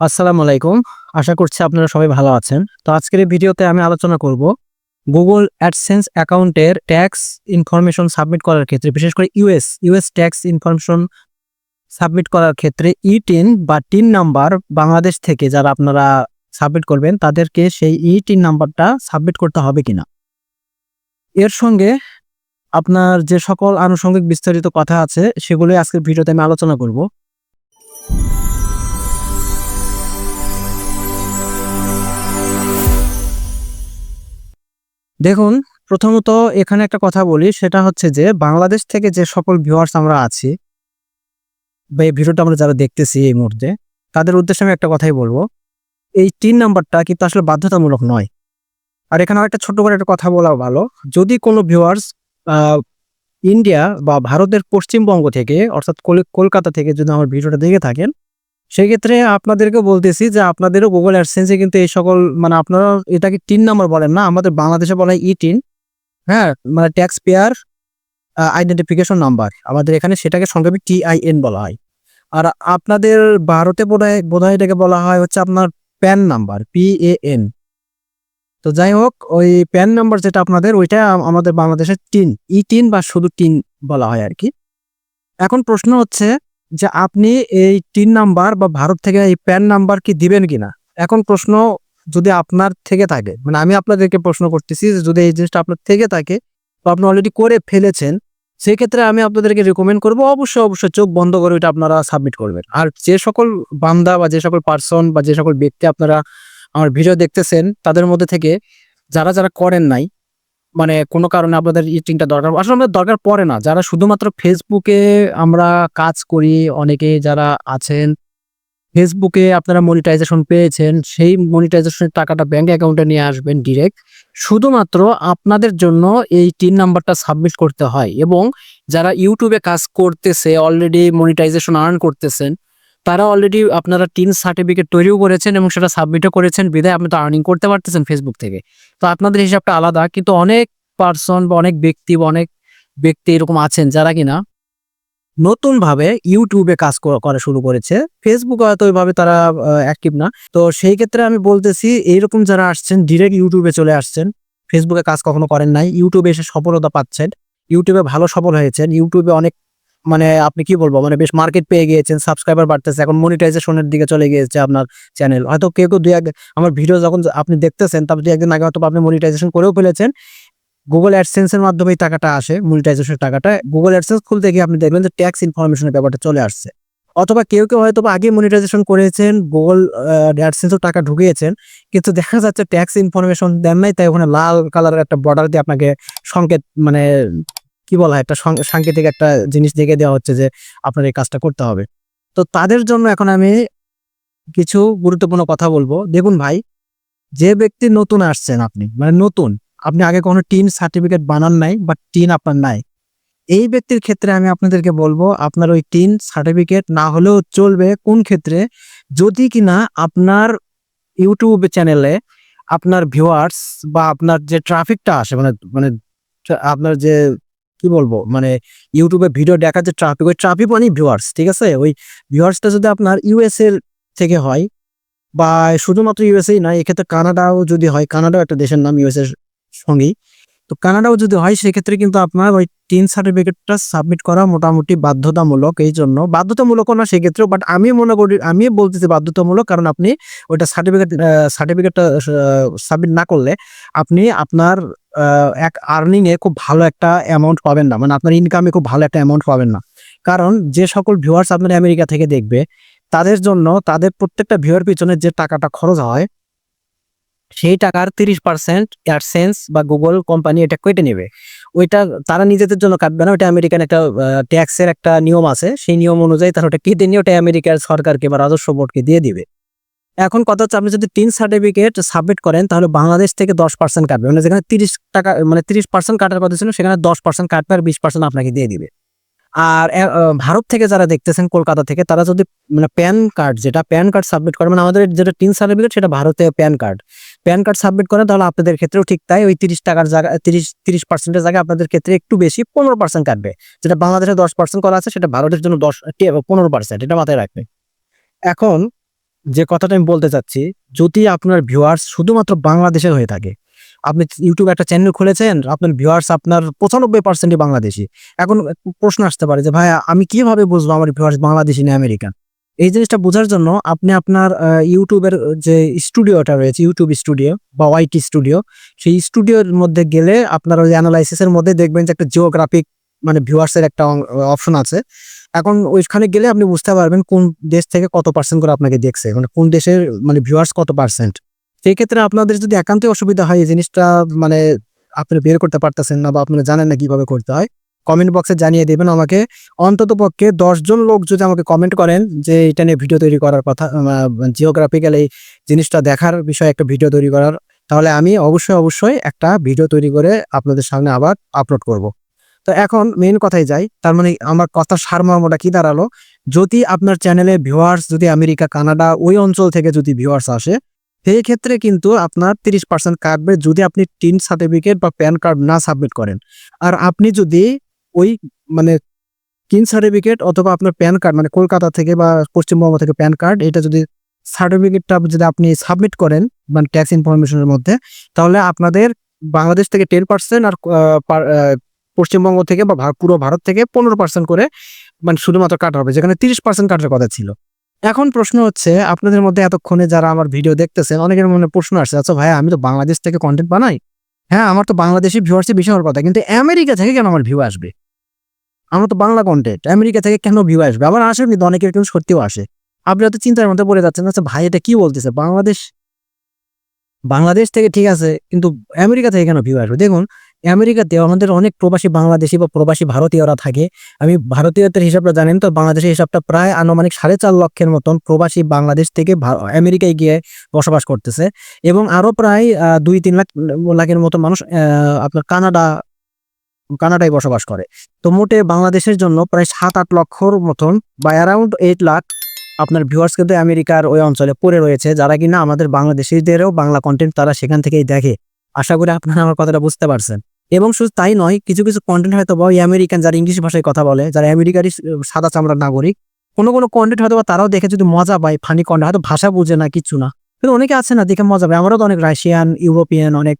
আসসালামু আলাইকুম। আশা করছি আপনারা সবাই ভালো আছেন। তো আজকের এই ভিডিওতে আমি আলোচনা করব গুগল অ্যাডসেন্স অ্যাকাউন্টের ট্যাক্স ইনফরমেশন সাবমিট করার ক্ষেত্রে, বিশেষ করে US US tax information submit করার ক্ষেত্রে ই টিন বা টিন নাম্বার বাংলাদেশ থেকে যারা আপনারা সাবমিট করবেন, তাদেরকে সেই ই টিন নাম্বারটা সাবমিট করতে হবে কিনা। এর সঙ্গে আপনার যে সকল আনুষঙ্গিক বিস্তারিত কথা আছে, সেগুলোই আজকের ভিডিওতে আমি আলোচনা করব। দেখুন, প্রথমত এখানে একটা কথা বলি, সেটা হচ্ছে যে বাংলাদেশ থেকে যে সকল ভিউয়ার্স আমরা আছি, বা এই ভিডিওটা আমরা যারা দেখতেছি এই মুহূর্তে, তাদের উদ্দেশ্যে আমি একটা কথাই বলব। এই তিন নাম্বারটা কিন্তু আসলে বাধ্যতামূলক নয়। আর এখানে একটা ছোট্ট করে একটা কথা বলা ভালো, যদি কোনো ভিউয়ার্স ইন্ডিয়া বা ভারতের পশ্চিমবঙ্গ থেকে, অর্থাৎ কল- কলকাতা থেকে যদি আমার ভিডিওটা দেখে থাকেন সেক্ষেত্রে আপনাদেরকে বলতেছি যে আপনাদেরও গুগল অ্যাডসেন্সে কিন্তু এই সকল মানে আপনারা এটাকে টিন নাম্বার বলেন না, আমাদের বাংলাদেশে বলা হয় ই টিন হ্যাঁ? মানে ট্যাক্স পেয়ার আইডেন্টিফিকেশন নাম্বার আমাদের এখানে সেটাকে সংক্ষেপে টিআইএন বলা হয়। আর আপনাদের ভারতে বোধহয় বোধহয় এটাকে বলা হয় হচ্ছে আপনার PAN number P A N তো যাই হোক, ওই প্যান নাম্বার যেটা আপনাদের, ওইটা আমাদের বাংলাদেশের টিন ই টিন বা শুধু টিন বলা হয় আর কি। এখন প্রশ্ন হচ্ছে যে আপনি এই টিন নাম্বার বা ভারত থেকে এই প্যান নাম্বার কি দিবেন কিনা? এখন প্রশ্ন যদি আপনার থেকে থাকে মানে আমি আপনাদেরকে প্রশ্ন করতেছি যে যদি এই জিনিসটা আপনার থেকে থাকে তো আপনি অলরেডি করে ফেলেছেন সেই ক্ষেত্রে আমি আপনাদেরকে রেকমেন্ড করব, অবশ্যই অবশ্যই চোখ বন্ধ করে ওইটা আপনারা সাবমিট করবেন। আর যে সকল বান্দা বা যে সকল পার্সন বা যে সকল ব্যক্তি আপনারা আমার ভিডিও দেখতেছেন, তাদের মধ্যে থেকে যারা যারা করেন নাই মানে কোনো কারণে আপনাদের ইটিংটা দরকার আসলে আমাদের দরকার পড়ে না। যারা শুধুমাত্র ফেসবুকে আমরা কাজ করি অনেকে যারা আছেন ফেসবুকে আপনারা মনিটাইজেশন পেয়েছেন, সেই মনিটাইজেশনের টাকাটা ব্যাংক অ্যাকাউন্টে নিয়ে আসবেন ডিরেক্ট শুধুমাত্র আপনাদের জন্য এই তিন নাম্বারটা সাবমিট করতে হয় এবং যারা ইউটিউবে কাজ করতেছে অলরেডি মনিটাইজেশন আর্ন করতেছেন তারা অলরেডি আপনারা টিন সার্টিফিকেট তৈরিও করেছেন এবং সেটা সাবমিটও করেছেন। বিদায় আপনি তো আর্নিং করতে পারতেছেন ফেসবুক থেকে। তো আপনাদের হিসাবটা আলাদা, কিন্তু অনেক পার্সন বা অনেক ব্যক্তি বা অনেক ব্যক্তি এরকম আছেন যারা কিনা নতুনভাবে ইউটিউবে কাজ করা শুরু করেছে। ফেসবুক হয়তো ওইভাবে তারা অ্যাক্টিভ না। তো সেই ক্ষেত্রে আমি বলতেছি এইরকম যারা আসছেন ডিরেক্ট ইউটিউবে চলে আসছেন ফেসবুকে কাজ কখনো করেন নাই। ইউটিউবে এসে সফলতা পাচ্ছেন। ইউটিউবে ভালো সফল হয়েছেন। ইউটিউবে অনেক মানে আপনি কি বলব মানে বেশ মার্কেট পেয়ে গিয়েছেন সাবস্ক্রাইবার বাড়তেছে, এখন মনিটাইজেশনের দিকে চলে গিয়েছে আপনার চ্যানেল হয়তো কেউ কেউ দুই এক, আমার ভিডিও যখন আপনি দেখতেছেন, তারপর দুই একদিন আগে হয়তো আপনি মনিটাইজেশন করেও ফেলেছেন। গুগল অ্যাডসেন্সের মাধ্যমে টাকাটা আসে মনিটাইজেশনের টাকাটা। গুগল অ্যাডসেন্স খুলতে গিয়ে আপনি দেখবেন যে ট্যাক্স ইনফরমেশনের ব্যাপারটা চলে আসছে। অথবা কেউ কেউ হয়তো আগে মনিটাইজেশন করেছেন গুগল অ্যাডসেন্সও টাকা ঢুকিয়েছেন, কিন্তু দেখা যাচ্ছে ট্যাক্স ইনফরমেশন দেন নাই, তাই ওখানে লাল কালারের একটা বর্ডার দিয়ে আপনাকে সংকেত মানে কি বলা হয়? একটা সাংকেতিক একটা জিনিস দেখে দেওয়া হচ্ছে যে আপনার এই কাজটা করতে হবে। তো তাদের জন্য এখন আমি কিছু গুরুত্বপূর্ণ কথা বলব। দেখুন ভাই, যে ব্যক্তি নতুন আসছেন আপনি মানে নতুন, আপনি আগে কোনো টিন সার্টিফিকেট বানান নাই বা টিন আপনার নাই। এই ব্যক্তির ক্ষেত্রে আমি আপনাদেরকে বলব, আপনার ওই টিন সার্টিফিকেট না হলেও চলবে। কোন ক্ষেত্রে? যদি কিনা আপনার ইউটিউব চ্যানেলে আপনার ভিউয়ার্স বা আপনার যে ট্রাফিকটা আসে মানে মানে আপনার যে কি বলব? মানে ইউটিউবে ভিডিও দেখার যে ট্রাফিক ওই ট্রাফিক মানে ভিউয়ার্স ঠিক আছে? ওই ভিউয়ার্সটা যদি আপনার ইউএস এর থেকে হয় বা শুধুমাত্র ইউএসএ নয় এক্ষেত্রে কানাডাও যদি হয় কানাডাও একটা দেশের নাম ইউএস এর সঙ্গেই। তো কানাডাও যদি হয়, সেক্ষেত্রে কিন্তু আপনার ওই টিন সার্টিফিকেটটা সাবমিট করা মোটামুটি বাধ্যতামূলক এই জন্য। বাধ্যতামূলকও না সেক্ষেত্রে বাট আমি মনে করি, আমি বলতেছি বাধ্যতামূলক, কারণ আপনি ওইটা সার্টিফিকেট সার্টিফিকেটটা সাবমিট না করলে আপনি আপনার এক আর্নিং এ খুব ভালো একটা অ্যামাউন্ট পাবেন না। মানে আপনার ইনকামে খুব ভালো একটা অ্যামাউন্ট পাবেন না। কারণ যে সকল ভিউয়ার্স আপনার আমেরিকা থেকে দেখবে, তাদের জন্য তাদের প্রত্যেকটা ভিউয়ার পিছনে যে টাকাটা খরচ হয়, সেই টাকার তিরিশ পার্সেন্ট অ্যাডসেন্স বা গুগল কোম্পানি এটা কেটে নেবে। ওইটা তারা নিজেদের জন্য কাটবে না। ওটা আমেরিকান একটা ট্যাক্সের একটা নিয়ম আছে। সেই নিয়ম অনুযায়ী তারা ওটা কেটে নিয়ে ওটা আমেরিকার সরকারকে বা রাজস্ব বোর্ডকে দিয়ে দিবে। এখন কথা হচ্ছে আপনি যদি তিন সার্টিফিকেট সাবমিট করেন, তাহলে বাংলাদেশ থেকে দশ পার্সেন্ট কাটবে। মানে যেখানে তিরিশ টাকা মানে তিরিশ পার্সেন্ট কাটার কথা ছিল, সেখানে দশ পার্সেন্ট কাটবে আর বিশ পার্সেন্ট আপনাকে দিয়ে দিবে। আর ভারত থেকে যারা দেখতেছেন, কলকাতা থেকে, তারা যদি মানে প্যান কার্ড, যেটা প্যান কার্ড সাবমিট করে মানে আমাদের যেটা তিন সার্টিফিকেট সেটা ভারতে PAN card. PAN card submit করেন, তাহলে আপনাদের ক্ষেত্রেও ঠিক তাই, ওই তিরিশ টাকার জায়গা, তিরিশ তিরিশ পার্সেন্টের জায়গায় আপনাদের ক্ষেত্রে একটু বেশি পনেরো পার্সেন্ট কাটবে। যেটা বাংলাদেশে দশ পার্সেন্ট করা আছে, সেটা ভারতের জন্য দশ পনেরো পার্সেন্ট এটা মাথায় রাখবে এখন যে কথাটা আমি বলতে চাচ্ছি, যদি আপনার ভিউয়ার্স শুধুমাত্র বাংলাদেশের হয়ে থাকে, আপনি ইউটিউবে একটা চ্যানেল খুলেছেন, আপনার ভিউয়ার্স আপনার পঁচানব্বই পার্সেন্টই বাংলাদেশি। এখন প্রশ্ন আসতে পারে যে ভাই আমি কীভাবে বুঝব আমার ভিউয়ার্স বাংলাদেশি না আমেরিকান? এই জিনিসটা বোঝার জন্য আপনি আপনার ইউটিউবের যে স্টুডিওটা রয়েছে ইউটিউব স্টুডিও বা ওয়াইটি স্টুডিও সেই স্টুডিওর মধ্যে গেলে আপনার ওই অ্যানালাইসিসের মধ্যে দেখবেন যে একটা জিওগ্রাফিক মানে ভিউয়ার্সের একটা অপশন আছে। এখন ওইখানে গেলে আপনি বুঝতে পারবেন কোন দেশ থেকে কত পার্সেন্ট করে আপনাকে দেখছে মানে কোন দেশের মানে ভিউয়ার্স কত পার্সেন্ট সেই ক্ষেত্রে আপনাদের যদি একান্ত অসুবিধা হয়, এই জিনিসটা মানে আপনি বের করতে পারতেছেন না বা আপনারা জানেন না কীভাবে করতে হয় কমেন্ট বক্সে জানিয়ে দেবেন আমাকে। অন্তত পক্ষে দশজন লোক যদি আমাকে কমেন্ট করেন যে এটা নিয়ে ভিডিও তৈরি করার কথা জিওগ্রাফিক্যাল এই জিনিসটা দেখার বিষয়ে একটা ভিডিও তৈরি করার, তাহলে আমি অবশ্যই অবশ্যই একটা ভিডিও তৈরি করে আপনাদের সামনে আবার আপলোড করব। তো এখন মেইন কথায় যাই, তার মানে আমার কথার সারমর্মটা কি দাঁড়াল? যদি আপনার চ্যানেলে ভিউয়ার্স যদি আমেরিকা, কানাডা, ওই অঞ্চল থেকে যদি ভিউয়ার্স আসে, সেই ক্ষেত্রে কিন্তু আপনার তিরিশ পার্সেন্ট কাটবে যদি আপনি টিন সার্টিফিকেট বা প্যান কার্ড না সাবমিট করেন। আর আপনি যদি ওই মানে টিন সার্টিফিকেট অথবা আপনার প্যান কার্ড মানে কলকাতা থেকে বা পশ্চিমবঙ্গ থেকে প্যান কার্ড এটা যদি সার্টিফিকেটটা যদি আপনি সাবমিট করেন মানে ট্যাক্স ইনফরমেশনের মধ্যে, তাহলে আপনাদের বাংলাদেশ থেকে টেন পার্সেন্ট আর পশ্চিমবঙ্গ থেকে বা পুরো ভারত থেকে পনেরো পার্সেন্ট করে মানে শুধুমাত্র কাটা হবে, যেখানে তিরিশ পার্সেন্ট কাটার কথা ছিল। এখন প্রশ্ন হচ্ছে, আপনাদের মধ্যে এতক্ষণে যারা আমার ভিডিও দেখতেছেন, অনেকের মনে প্রশ্ন আসছে আচ্ছা ভাই আমি তো বাংলাদেশ থেকে কন্টেন্ট বানাই? হ্যাঁ আমার তো বাংলাদেশি ভিউয়ার্সই বেশি হওয়ার কথা, কিন্তু আমেরিকা থেকে কেন আমার ভিউ আসবে? আমরা তো বাংলা কন্টেন্ট আমেরিকা থেকে কেন ভিউ আসবে? আবার আসে কিন্তু অনেকের কিন্তু সত্যিও আসে। আপনি হয়তো চিন্তার মধ্যে পড়ে যাচ্ছেন আচ্ছা ভাই, এটা কি বলতেছে? বাংলাদেশ বাংলাদেশ থেকে ঠিক আছে, কিন্তু আমেরিকা থেকে কেন ভিউ আসবে? দেখুন আমেরিকাতে আমাদের অনেক প্রবাসী বাংলাদেশি বা প্রবাসী ভারতীয়রা থাকে। আমি ভারতীয়দের হিসাবটা জানেন তো, বাংলাদেশের হিসাবটা প্রায় আনুমানিক সাড়ে চার লক্ষের মতন প্রবাসী বাংলাদেশ থেকে আমেরিকায় গিয়ে বসবাস করতেছে। এবং আরও প্রায় দুই তিন লাখ লাখের মতো মানুষ আপনার কানাডা, কানাডায় বসবাস করে। তো মোটে বাংলাদেশের জন্য প্রায় সাত আট লক্ষর মতন বা অ্যারাউন্ড এইট লাখ আপনার ভিউয়ার্স কিন্তু আমেরিকার ওই অঞ্চলে পড়ে রয়েছে, যারা কিনা আমাদের বাংলাদেশিদেরও বাংলা কন্টেন্ট তারা সেখান থেকেই দেখে। আশা করি আপনারা আমার কথাটা বুঝতে পারছেন। এবং শুধু তাই নয়, কিছু কিছু কন্টেন্ট হয়তো বা আমেরিকান যারা ইংলিশ ভাষায় কথা বলে, যারা আমেরিকারই সাদা চামড়ার নাগরিক, কোনো কোনো কন্টেন্ট হয়তো বা তারাও দেখে যদি মজা পায় ফানি কন্টেন্ট হয়তো ভাষা বুঝে না, কিছু না। কিন্তু অনেকে আছে না, দেখে মজা পায়। আমরাও তো অনেক রাশিয়ান ইউরোপিয়ান অনেক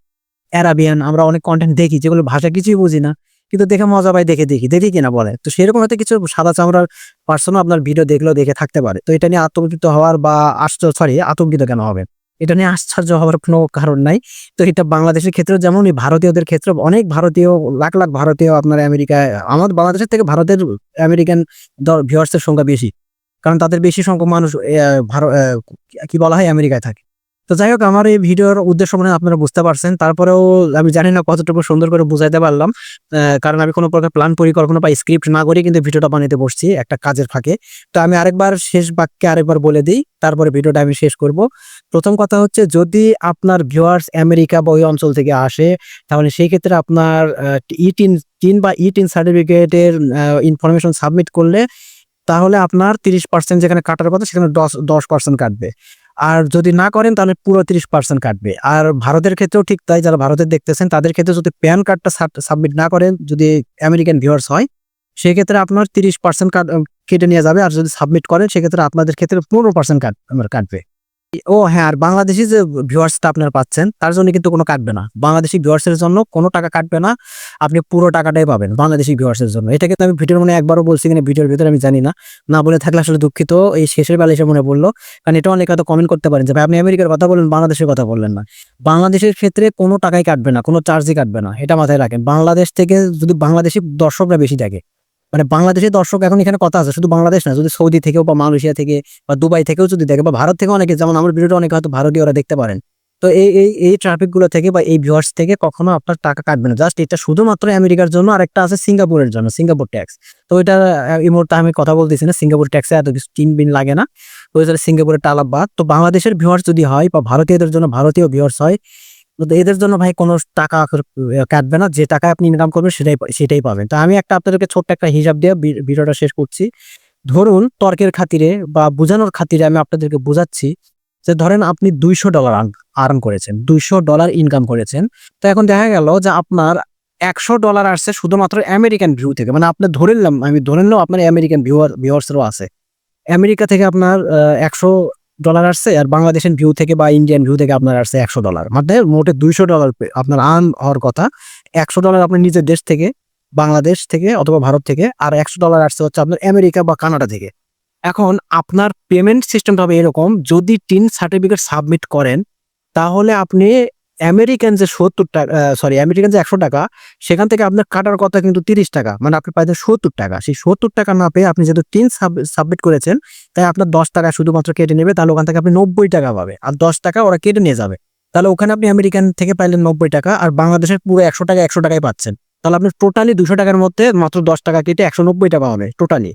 অ্যারাবিয়ান আমরা অনেক কন্টেন্ট দেখি, যেগুলো ভাষা কিছুই বুঝি না। কিন্তু দেখে মজা পাই দেখে দেখি। দেখি কিনা বলে? তো সেরকম হয়তো কিছু সাদা চামড়ার পার্সনও আপনার ভিডিও দেখলেও দেখে থাকতে পারে। তো এটা নিয়ে আত্মবিত হওয়ার বা আশ্চর্য সরি আতঙ্কিত কেন হবে? এটা নিয়ে আশ্চর্য হওয়ার কোনো কারণ নাই। তো এটা বাংলাদেশের ক্ষেত্রে যেমন ভারতীয়দের ক্ষেত্রে অনেক ভারতীয়, লাখ লাখ ভারতীয় আপনার আমেরিকায়, আমাদের বাংলাদেশের থেকে ভারতের আমেরিকান ভিউয়ার্সের সংখ্যা বেশি। কারণ তাদের বেশি সংখ্যক মানুষ কি বলা হয়, আমেরিকায় থাকে। তো যাই হোক, আমার এই ভিডিওর উদ্দেশ্য মনে আপনারা বুঝতে পারছেন। তারপরেও আমি জানি না কতটুকু সুন্দর করে বুঝাইতে পারলাম কারণ আমি কোনো প্রকার প্ল্যান পরিকল্পনা বা স্ক্রিপ্ট না করে, কিন্তু ভিডিওটা বানাতে বসছি একটা কাজের ফাঁকে। তো আমি আরেকবার শেষ বাক্যে আরেকবার বলে দিই, তারপরে ভিডিওটা আমি শেষ করব। প্রথম কথা হচ্ছে, যদি আপনার ভিউয়ার্স আমেরিকা বা ওই অঞ্চল থেকে আসে, তাহলে সেই ক্ষেত্রে আপনার ই টিন বা ই টিন সার্টিফিকেটের ইনফরমেশন সাবমিট করলে, তাহলে আপনার তিরিশ পার্সেন্ট যেখানে কাটার কথা, সেখানে দশ দশ পার্সেন্ট কাটবে। আর যদি না করেন, তাহলে পুরো তিরিশ পার্সেন্ট কাটবে। আর ভারতের ক্ষেত্রেও ঠিক তাই, যারা ভারতের দেখতেছেন, তাদের ক্ষেত্রে যদি প্যান কার্ডটা সাবমিট না করেন, যদি আমেরিকান ভিউয়ার্স হয়, সেক্ষেত্রে আপনার তিরিশ পার্সেন্ট কেটে নিয়ে যাবে। আর যদি সাবমিট করেন, সেক্ষেত্রে আপনাদের ক্ষেত্রে পনেরো পার্সেন্ট কাটবে। ও হ্যাঁ আর বাংলাদেশি যে ভিউয়ার্সটা আপনার পাচ্ছেন, তার জন্য কিন্তু কোনো কাটবে না। বাংলাদেশি ভিউয়ার্সের জন্য কোনো টাকা কাটবে না, আপনি পুরো টাকাটাই পাবেন বাংলাদেশি ভিউয়ার্সের জন্য। এটা কিন্তু আমি ভিডিওর মনে একবারও বলছি কিনা, ভিডিওর ভিতরে আমি জানি না। না বলে থাকলে আসলে দুঃখিত, এই শেষের বেলা এসে মনে পড়ল। কারণ এটা অনেক হয়তো কমেন্ট করতে পারেন যে, ভাই, আপনি আমেরিকার কথা বললেন বাংলাদেশের কথা বললেন না। বাংলাদেশের ক্ষেত্রে কোনো টাকাই কাটবে না, কোনো চার্জই কাটবে না, এটা মাথায় রাখেন। বাংলাদেশ থেকে যদি বাংলাদেশি দর্শকরা বেশি থাকে মানে বাংলাদেশের দর্শক এখন এখানে কথা আছে, শুধু বাংলাদেশ না, যদি সৌদি থেকেও বা মালয়েশিয়া থেকে বা দুবাই থেকেও যদি দেখে, বা ভারত থেকে অনেকে, যেমন আমার ভিডিওটা অনেকে হয়তো ভারতীয়রা দেখতে পারেন। তো এই এই এই ট্রাফিকগুলো থেকে বা এই ভিউয়ার্স থেকে কখনো আপনার টাকা কাটবে না। জাস্ট এটা শুধুমাত্র আমেরিকার জন্য, আর একটা আছে সিঙ্গাপুরের জন্য, সিঙ্গাপুর ট্যাক্স তো এটা এই মুহূর্তে আমি কথা বলতেছি না, সিঙ্গাপুর ট্যাক্সে এত কিছু তিন বিন লাগে না। তো সিঙ্গাপুরের টালা বাদ, তো বাংলাদেশের ভিউয়ার্স যদি হয় বা ভারতীয়দের জন্য ভারতীয় ভিউয়ার্স হয় এদের জন্য ভাই কোনো টাকা কাটবে না। যে টাকা আপনি ইনকাম করবেন সেটাই সেটাই পাবেন। তো আমি একটা আপনাদেরকে ছোট্ট একটা হিসাব দিয়ে ভিডিওটা শেষ করছি। ধরুন তর্কের খাতিরে বা বোঝানোর খাতিরে আমি আপনাদেরকে বোঝাচ্ছি যে ধরেন আপনি দুইশো ডলার আর্ন করেছেন, দুইশো ডলার ইনকাম করেছেন। তো এখন দেখা গেল যে আপনার একশো ডলার আসছে শুধুমাত্র আমেরিকান ভিউ থেকে। মানে আপনি ধরে নিলাম, আমি ধরে নিলাম আপনার আমেরিকান ভিউয়ার, ভিউয়ার্সেরও আছে। আমেরিকা থেকে আপনার একশো ডলার আসছে আর বাংলাদেশের ভিউ থেকে বা ইন্ডিয়ান ভিউ থেকে আপনার আসছে একশো ডলার মানে মোটে দুইশো ডলার আপনার আর্ন হওয়ার কথা। একশো ডলার আপনার নিজের দেশ থেকে, বাংলাদেশ থেকে অথবা ভারত থেকে, আর একশো ডলার আসছে হচ্ছে আপনার আমেরিকা বা কানাডা থেকে। এখন আপনার পেমেন্ট সিস্টেমটা হবে এরকম, যদি টিন সার্টিফিকেট সাবমিট করেন, তাহলে আপনি আমেরিকান যে সত্তর টাকা সরি আমেরিকান যে একশো টাকা, সেখান থেকে আপনার কাটার কথা কিন্তু তিরিশ টাকা। মানে আপনি পাইছেন সত্তর টাকা। সেই সত্তর টাকা না পেয়ে আপনি যেহেতু টিন সাবমিট করেছেন, তাই আপনার দশ টাকা শুধুমাত্র কেটে নেবে, তাহলে ওখান থেকে আপনি নব্বই টাকা পাবে। আর দশ টাকা ওরা কেটে নিয়ে যাবে। তাহলে ওখানে আপনি আমেরিকান থেকে পাইলেন নব্বই টাকা, আর বাংলাদেশের পুরো একশো টাকা একশো টাকায় পাচ্ছেন। তাহলে আপনি টোটালি দুশো টাকার মধ্যে মাত্র দশ টাকা কেটে একশো নব্বই টাকা হবে টোটালি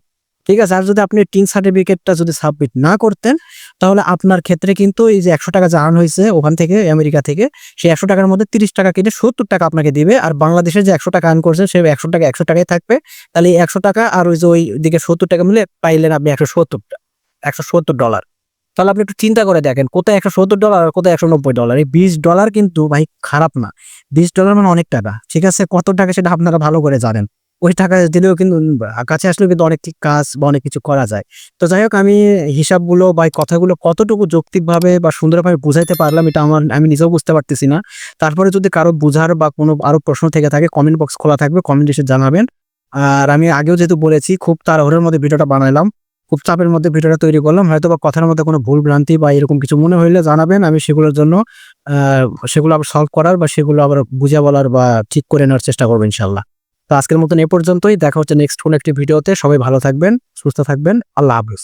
ঠিক আছে? আর যদি আপনি টিন সার্টিফিকেটটা যদি সাবমিট না করতেন, তাহলে আপনার ক্ষেত্রে কিন্তু এই যে একশো টাকা জানানো হয়েছে ওখান থেকে, আমেরিকা থেকে, সেই একশো টাকার মধ্যে তিরিশ টাকা কেটে সত্তর টাকা আপনাকে দিবে। আর বাংলাদেশে যে একশো টাকা আর্ন করছেন, সে একশো টাকা, একশো টাকায় থাকবে। তাহলে এই একশো টাকা আর ওই যে ওই দিকে সত্তর টাকা মিলে পাইলেন আপনি একশো সত্তর একশো সত্তর ডলার তাহলে আপনি একটু চিন্তা করে দেখেন, কোথায় একশো সত্তর ডলার আর কোথায় একশো নব্বই ডলার এই বিশ ডলার কিন্তু ভাই খারাপ না। বিশ ডলার মানে অনেক টাকা, ঠিক আছে? কত টাকা সেটা আপনারা ভালো করে জানেন। ওই টাকা দিলেও কিন্তু কাছে আসলেও কিন্তু অনেক কাজ বা অনেক কিছু করা যায়। তো যাই হোক, আমি হিসাবগুলো বা কথাগুলো কতটুকু যৌক্তিকভাবে বা সুন্দরভাবে বুঝাইতে পারলাম এটা আমার, আমি নিজেও বুঝতে পারতেছি না। তারপরে যদি কারও বুঝার বা কোনো আরও প্রশ্ন থেকে থাকে কমেন্ট বক্স খোলা থাকবে কমেন্ট এসে জানাবেন। আর আমি আগেও যেহেতু বলেছি, খুব তাড়াহুড়োর মধ্যে ভিডিওটা বানাইলাম, খুব চাপের মধ্যে ভিডিওটা তৈরি করলাম। হয়তো বা কথার মধ্যে কোনো ভুল ভ্রান্তি বা এরকম কিছু মনে হইলে জানাবেন, আমি সেগুলোর জন্য সেগুলো আবার সলভ করার বা সেগুলো আবার বুঝে বলার বা ঠিক করে নেওয়ার চেষ্টা করব ইনশাল্লাহ তো আজকের মতন এ পর্যন্তই। দেখা হচ্ছে নেক্সট কোন একটি ভিডিওতে সবাই ভালো থাকবেন, সুস্থ থাকবেন। আল্লাহ হাফিজ।